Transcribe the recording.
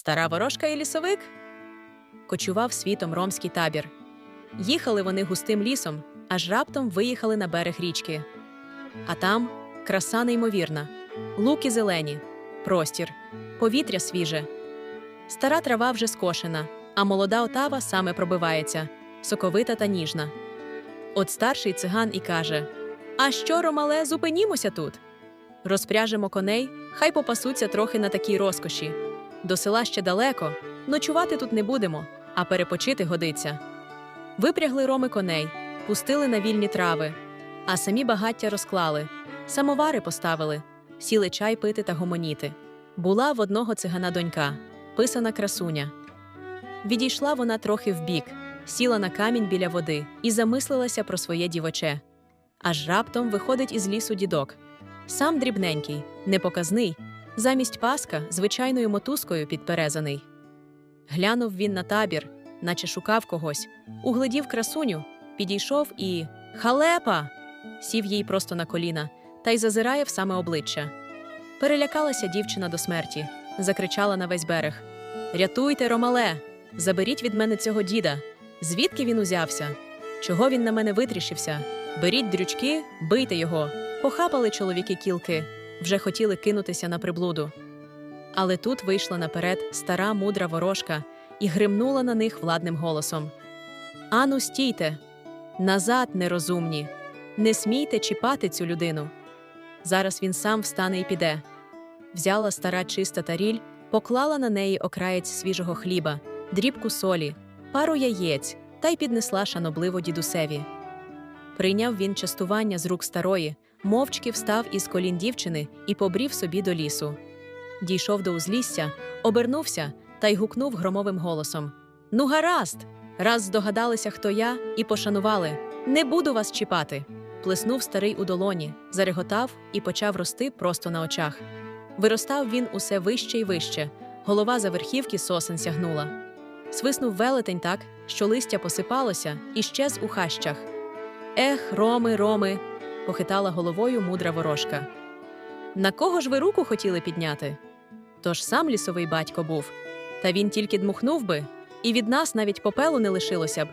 Стара ворожка і лісовик? Кочував світом ромський табір. Їхали вони густим лісом, аж раптом виїхали на берег річки. А там краса неймовірна, луки зелені, простір, повітря свіже. Стара трава вже скошена, а молода отава саме пробивається, соковита та ніжна. От старший циган і каже: А що, Ромале, зупинімося тут? Розпряжемо коней, хай попасуться трохи на такій розкоші. До села ще далеко, ночувати тут не будемо, а перепочити годиться. Випрягли роми коней, пустили на вільні трави, а самі багаття розклали, самовари поставили, сіли чай пити та гомоніти. Була в одного цигана донька, писана красуня. Відійшла вона трохи вбік, сіла на камінь біля води і замислилася про своє дівоче. Аж раптом виходить із лісу дідок. Сам дрібненький, непоказний, замість паска звичайною мотузкою підперезаний. Глянув він на табір, наче шукав когось, угледів красуню, підійшов і халепа! сів їй просто на коліна та й зазирає в саме обличчя. Перелякалася дівчина до смерті, закричала на весь берег: Рятуйте, Ромале! Заберіть від мене цього діда. Звідки він узявся? Чого він на мене витріщився? Беріть дрючки, бийте його. Похапали чоловіки кілки, вже хотіли кинутися на приблуду. Але тут вийшла наперед стара мудра ворожка і гримнула на них владним голосом: Ану, стійте! Назад, нерозумні! Не смійте чіпати цю людину. Зараз він сам встане і піде. Взяла стара чиста таріль, поклала на неї окраєць свіжого хліба, дрібку солі, пару яєць та й піднесла шанобливо дідусеві. Прийняв він частування з рук старої, мовчки встав із колін дівчини і побрів собі до лісу. Дійшов до узлісся, обернувся та й гукнув громовим голосом: Ну, гаразд! Раз здогадалися, хто я, і пошанували. Не буду вас чіпати. Плеснув старий у долоні, зареготав і почав рости просто на очах. Виростав він усе вище й вище, голова за верхівки сосен сягнула. Свиснув велетень так, що листя посипалося і щез у хащах. Ех, роми, роми, похитала головою мудра ворожка. На кого ж ви руку хотіли підняти? Тож сам лісовий батько був. Та він тільки дмухнув би, і від нас навіть попелу не лишилося б.